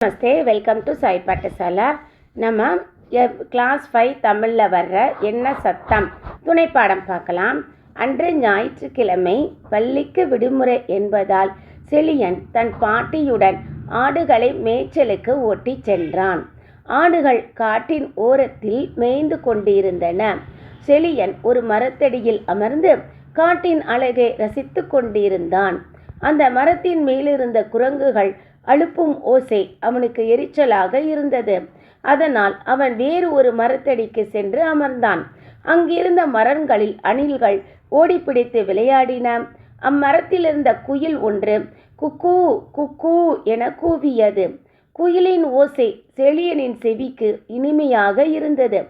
Namaste welcome to Sai பாட்டசாலா நம்ம class five தமிழில் வர்ற என்ன சத்தம்? துணைப்பாடம் பார்க்கலாம். அன்று ஞாயிற்றுக்கிழமை பள்ளிக்கு விடுமுறை என்பதால் செழியன் தன் பாட்டியுடன் ஆடுகளை மேய்ச்சலுக்கு ஓட்டிச் சென்றான். ஆடுகள் காட்டின் ஓரத்தில் மேய்ந்து கொண்டிருந்தன. செழியன் ஒரு மரத்தடியில் அமர்ந்து காட்டின் அழகை ரசித்து கொண்டிருந்தான். அந்த மரத்தின் மேலிருந்த குரங்குகள் அழுப்பும் ஓசை அவனுக்கு எரிச்சலாக இருந்தது. அதனால் அவன் வேறு ஒரு மரத்தடிக்கு சென்று அமர்ந்தான். அங்கிருந்த மரங்களில் அணில்கள் ஓடிப்பிடித்து விளையாடின. அம்மரத்தில் இருந்த குயில் ஒன்று குக்கூ குக்கூ என கூவியது. குயிலின் ஓசை செழியனின் செவிக்கு இனிமையாக இருந்தது.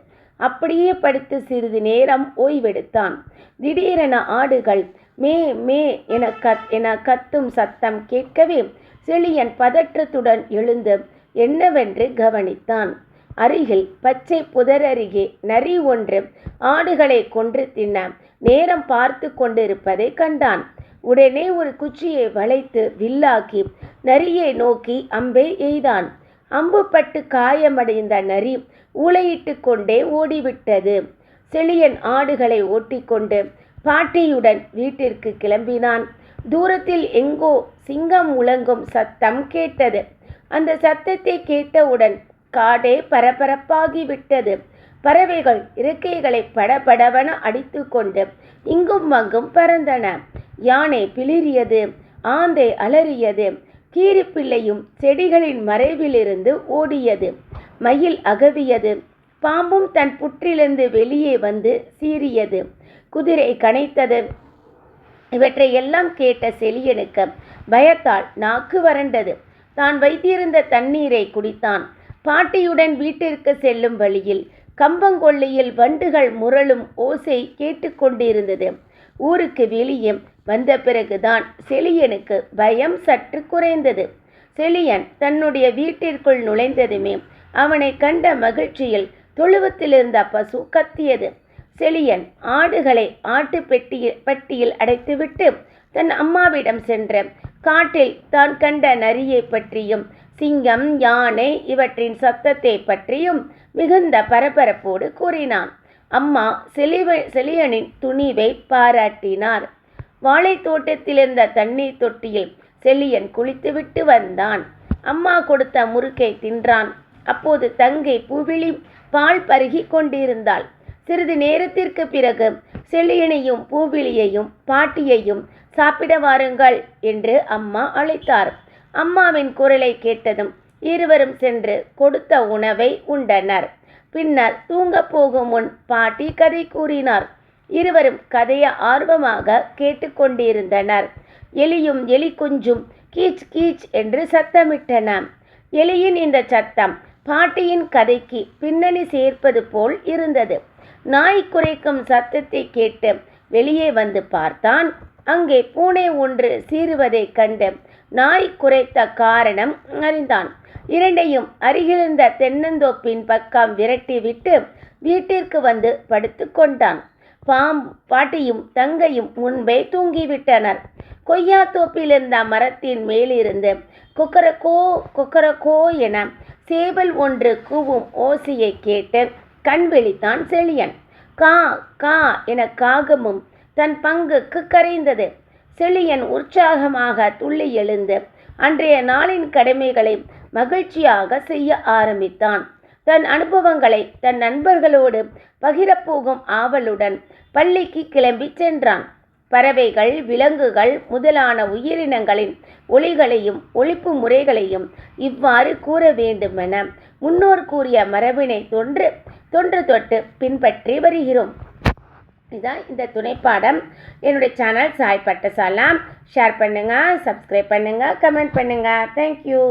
அப்படியே படுத்து சிறிது நேரம் ஓய்வெடுத்தான். திடீரென ஆடுகள் மே மே என கத் என கத்தும் சத்தம் கேட்கவே செழியன் பதற்றத்துடன் எழுந்து என்னவென்று கவனித்தான். அருகில் பச்சை புதரருகே நரி ஒன்று ஆடுகளை கொன்று தின்ன நேரம் பார்த்து கொண்டிருப்பதை கண்டான். உடனே ஒரு குச்சியை வளைத்து வில்லாக்கி நரியை நோக்கி அம்பை எய்தான். அம்புப்பட்டு காயமடைந்த நரி ஊளையிட்டு கொண்டே ஓடிவிட்டது. செழியன் ஆடுகளை ஓட்டிக்கொண்டு பாட்டியுடன் வீட்டிற்கு கிளம்பினான். தூரத்தில் எங்கோ சிங்கம் முழங்கும் சத்தம் கேட்டது. அந்த சத்தத்தை கேட்டவுடன் காடே பரபரப்பாகிவிட்டது பறவைகள் இறக்கைகளை படபடவன அடித்து கொண்டு இங்கும் அங்கும் பறந்தன. யானை பிளிரியது ஆந்தை அலறியது கீரிப்பிள்ளையும் செடிகளின் மறைவிலிருந்து ஓடியது. மயில் அகவியது பாம்பும் தன் புற்றிலிருந்து வெளியே வந்து சீறியது. குதிரை கனைத்தது இவற்றை எல்லாம் கேட்ட செழியனுக்கு பயத்தால் நாக்கு வறண்டது. தான் வைத்திருந்த தண்ணீரை குடித்தான். பாட்டியுடன் வீட்டிற்கு செல்லும் வழியில் கம்பங்கொள்ளையில் வண்டுகள் முரளும் ஓசை கேட்டுக்கொண்டிருந்தது. ஊருக்கு வெளியே வந்த பிறகுதான் செழியனுக்கு பயம் சற்று குறைந்தது. செழியன் தன்னுடைய வீட்டிற்குள் நுழைந்ததுமே அவனை கண்ட மகிழ்ச்சியில் தொழுவத்திலிருந்த பசு கத்தியது. செழியன் ஆடுகளை ஆட்டு பெட்டியில் பெட்டியில் அடைத்துவிட்டு தன் அம்மாவிடம் சென்ற காட்டில் தான் கண்ட நரியை பற்றியும் சிங்கம் யானை இவற்றின் சத்தத்தை பற்றியும் மிகுந்த பரபரப்போடு கூறினான். அம்மா செலிவ செலியனின் துணிவை பாராட்டினார். வாழை தோட்டத்திலிருந்த தண்ணீர் தொட்டியில் செழியன் குளித்துவிட்டு வந்தான். அம்மா கொடுத்த முறுக்கை தின்றான். அப்போது தங்கை பூவிழி பால் பருகி கொண்டிருந்தாள். சிறிது நேரத்திற்கு பிறகு செல்லியனையும் பூவிழியையும் பாட்டியையும் சாப்பிட வாருங்கள் என்று அம்மா அழைத்தார். அம்மாவின் குரலை கேட்டதும் இருவரும் சென்று கொடுத்த உணவை உண்டனர். பின்னர் தூங்கப் போகும் முன் பாட்டி கதை கூறினார். இருவரும் கதையை ஆர்வமாக கேட்டுக்கொண்டிருந்தனர் எலியும் எலி குஞ்சும் கீச் கீச் என்று சத்தமிட்டன. எலியின் இந்த சத்தம் பாட்டியின் கதைக்கு பின்னணி சேர்ப்பது போல் இருந்தது. நாய் குறைக்கும் சத்தத்தை கேட்டு வெளியே வந்து பார்த்தான். அங்கே பூனை ஒன்று சீறுவதைக் கண்டு நாய் குறைத்த காரணம் அறிந்தான். இரண்டையும் அருகிலிருந்த தென்னந்தோப்பின் பக்கம் விரட்டிவிட்டு வீட்டிற்கு வந்து படுத்து கொண்டான். பாம் பாட்டியும் தங்கையும் முன்பே தூங்கிவிட்டனர். கொய்யா தோப்பில் இருந்த மரத்தின் மேலிருந்து கொக்கரக்கோ கொக்கரக்கோ என சேவல் ஒன்று கூவும் ஓசையை கேட்டு கண் விழித்தான் செழியன். கா கா என காகமும் தன் பங்குக்கு கரைந்தது. செழியன் உற்சாகமாக துள்ளி எழுந்து அன்றைய நாளின் கடமைகளை மகிழ்ச்சியாக செய்ய ஆரம்பித்தான். தன் அனுபவங்களை தன் நண்பர்களோடு பகிரப்போகும் ஆவலுடன் பள்ளிக்கு கிளம்பி சென்றான். பறவைகள் விலங்குகள் முதலான உயிரினங்களின் ஒளிகளையும் ஒழிப்பு முறைகளையும் இவ்வாறு கூற வேண்டுமென முன்னோர் கூறிய மரபினை தொன்று தொன்று தொட்டு பின்பற்றி வருகிறோம். இதுதான் இந்த துணைப்பாடம். என்னுடைய சேனல் சாய் பட்டசாலாம். ஷேர் பண்ணுங்கள் சப்ஸ்கிரைப் பண்ணுங்கள் கமெண்ட் பண்ணுங்கள் தேங்க்யூ